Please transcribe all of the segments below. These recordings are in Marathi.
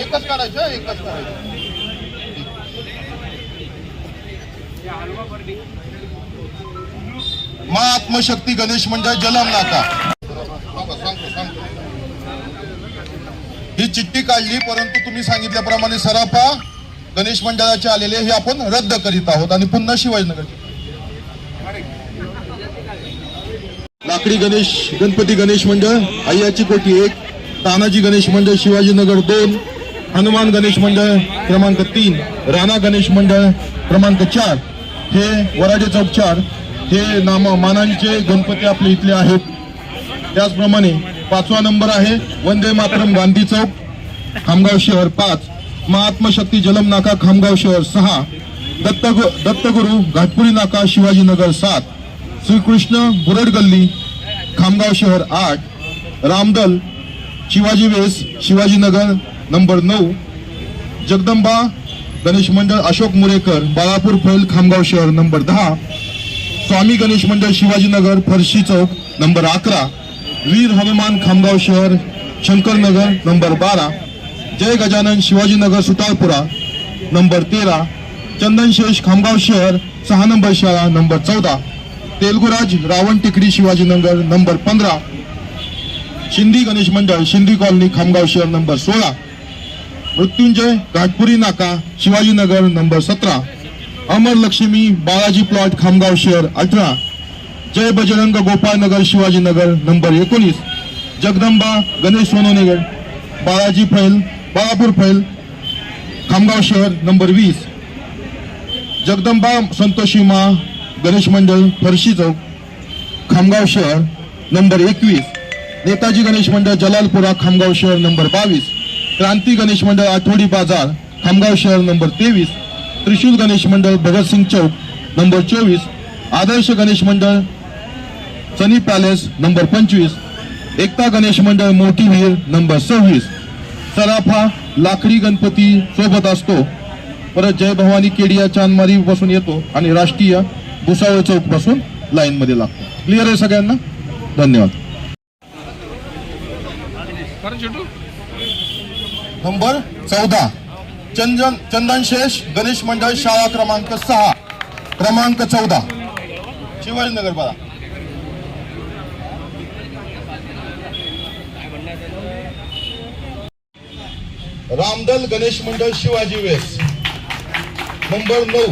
एकच काढायचं एकच काढायचं. मा आत्मशक्ती गणेश मंडळ जलम नाका. ही चिठ्ठी काढली परंतु तुम्ही सांगितल्याप्रमाणे सराफा गणेश मंडळाचे आलेले हे आपण रद्द करीत आहोत आणि पुन्हा शिवाजीनगर. लाकडी गणेश गणपती गणेश मंडळ अय्याची कोटी एक तानाजी गणेश मंडळ शिवाजीनगर दोन हनुमान गणेश मंडळ क्रमांक तीन राणा गणेश मंडळ क्रमांक चार. हे वराडे चौक चार हे नाम मानांचे गणपती आपले इथले आहेत. त्याचप्रमाणे पाचवा नंबर आहे वंदे मातरम गांधी चौक खामगाव शहर पाच. महात्मा शक्ती जलम नाका खामगाव शहर सहा. दत्त दत्तगुरु घाटपुरी नाका शिवाजीनगर सात. श्रीकृष्ण बुरड गल्ली खामगाव शहर आठ. रामदल शिवाजी वेस शिवाजीनगर नंबर नऊ जगदंबा गणेश मंडळ अशोक मुरेकर बाळापूर फैल खामगाव शहर नंबर दहा स्वामी गणेश मंडळ शिवाजीनगर फरशी चौक नंबर अकरा वीर हनुमान खामगाव शहर शंकरनगर नंबर बारा जय गजानन शिवाजीनगर सुतारपुरा नंबर तेरा चंदनशेष खामगाव शहर सहा नंबर शाळा नंबर चौदा तेलगुराज रावण टिकडी शिवाजीनगर नंबर पंधरा शिंदी गणेश मंडळ शिंदी कॉलनी खामगाव शहर नंबर सोळा. मृत्युंजय घाटपुरी नाका शिवाजीनगर नंबर सतरा. अमर लक्ष्मी बालाजी प्लॉट खामगाव शहर अठरा. जय बजरंग गोपाळनगर शिवाजीनगर नंबर एकोणीस. जगदंबा गणेश सोनोनगर बालाजी फैल बाळापूर फैल खामगाव शहर नंबर वीस. जगदंबा संतोषी मा गणेश मंडळ फरशी चौक खामगाव शहर नंबर एकवीस. नेताजी गणेश मंडळ जलालपुरा खामगाव शहर नंबर बावीस क्रांती गणेश मंडळ आठवडी बाजार खामगाव शहर नंबर तेवीस त्रिशूल गणेश मंडळ भगतसिंग चौक नंबर चोवीस आदर्श गणेश मंडळ सनी पॅलेस नंबर पंचवीस एकता गणेश मंडळ मोठी विहीर नंबर सव्वीस सराफा लाकडी गणपती सोबत असतो. परत जय भवानी केडिया चांदमारी पासून येतो आणि राष्ट्रीय भुसावळ चौकपासून लाईनमध्ये लागतो. क्लिअर आहे सगळ्यांना? धन्यवाद. नंबर चौदा. चंदन चंदनशेष गणेश मंडळ शाळा क्रमांक सहा. क्रमांक चौदा. शिवाजीनगर बघा. रामदल गणेश मंडळ शिवाजी वेस. नंबर नऊ.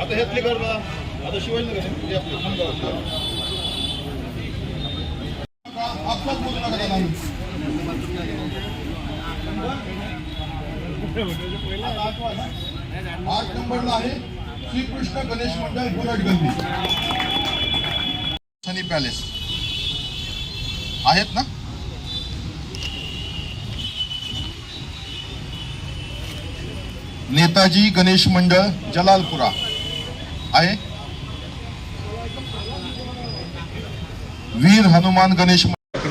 आता ह्यातली कर बघा आता शिवाजीनगर आठ नंबरला आहे श्रीकृष्ण गणेश मंडळ बुरड गल्ली सनी पॅलेस आहेत ना नेताजी गणेश मंडळ जलालपुरा आहे. वीर हनुमान गणेश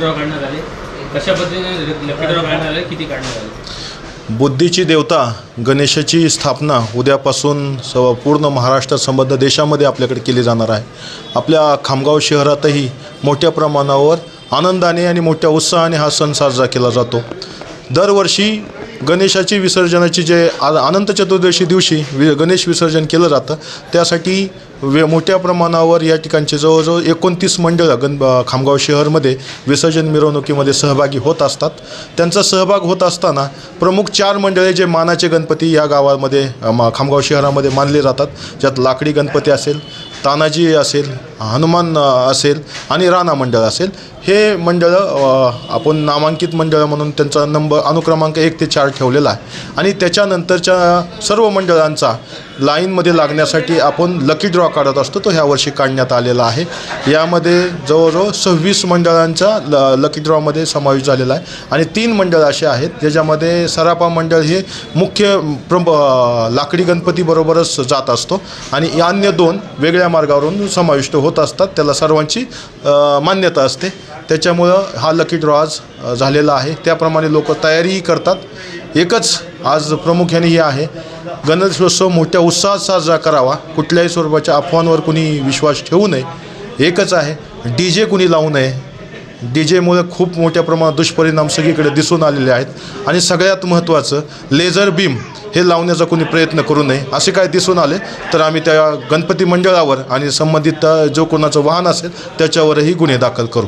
लकीड्रॉ काढण्यात आले. कशा पद्धतीने लकीड्रॉ काढण्यात आले? किती काढण्यात आले? बुद्धीची देवता गणेशाची स्थापना उद्यापासून स पूर्ण महाराष्ट्र संबंध देशामध्ये आपल्याकडे केली जाणार आहे. आपल्या खामगाव शहरातही मोठ्या प्रमाणावर आनंदाने आणि मोठ्या उत्साहाने हा सण साजरा केला जातो. दरवर्षी गणेशाची विसर्जनाची जे आ अनंत चतुर्दशी दिवशी वि गणेश विसर्जन केलं जातं त्यासाठी वे मोठ्या प्रमाणावर या ठिकाणचे जवळजवळ एकोणतीस मंडळं गण खामगाव शहरमध्ये विसर्जन मिरवणुकीमध्ये सहभागी होत असतात. त्यांचा सहभाग होत असताना प्रमुख चार मंडळे जे मानाचे गणपती या गावामध्ये मा- खामगाव शहरामध्ये मानले जातात. ज्यात लाकडी गणपती असेल तानाजी असेल हनुमान असेल आणि राणा मंडळ असेल हे मंडळं आपण नामांकित मंडळं म्हणून त्यांचा नंबर अनुक्रमांक एक ते चार ठेवलेला आहे. आणि त्याच्यानंतरच्या सर्व मंडळांचा लाईनमध्ये लागण्यासाठी आपण लकी ड्रॉ काढत असतो तो ह्या वर्षी काढण्यात आलेला आहे. यामध्ये जवळजवळ सव्वीस मंडळांचा ल लकी ड्रॉमध्ये समावेश झालेला आहे. आणि तीन मंडळ असे आहेत ज्याच्यामध्ये सरापा मंडळ हे मुख्य प्रम लाकडी गणपतीबरोबरच जात असतो. आणि अन्य दोन वेगळ्या मार्गावरून समाविष्ट होत असतात त्याला सर्वांची मान्यता असते. त्याच्यामुळं हा लकी ड्रॉ आज झालेला आहे. त्याप्रमाणे लोक तयारीही करतात. एकच आज प्रामुख्याने हे आहे. गणेशोत्सव मोठ्या उत्साहात साजरा करावा. कुठल्याही स्वरूपाच्या अफवांवर कुणी विश्वास ठेवू नये. एकच आहे डी जे कुणी लावू नये. डी जेमुळे खूप मोठ्या प्रमाणात दुष्परिणाम सगळीकडे दिसून आलेले आहेत. आणि सगळ्यात महत्त्वाचं लेझर बीम हे लावण्याचा कोणी प्रयत्न करू नये. असे काय दिसून आले तर आम्ही त्या गणपती मंडळावर आणि संबंधित जो कोणाचं वाहन असेल त्याच्यावरही गुन्हे दाखल करू.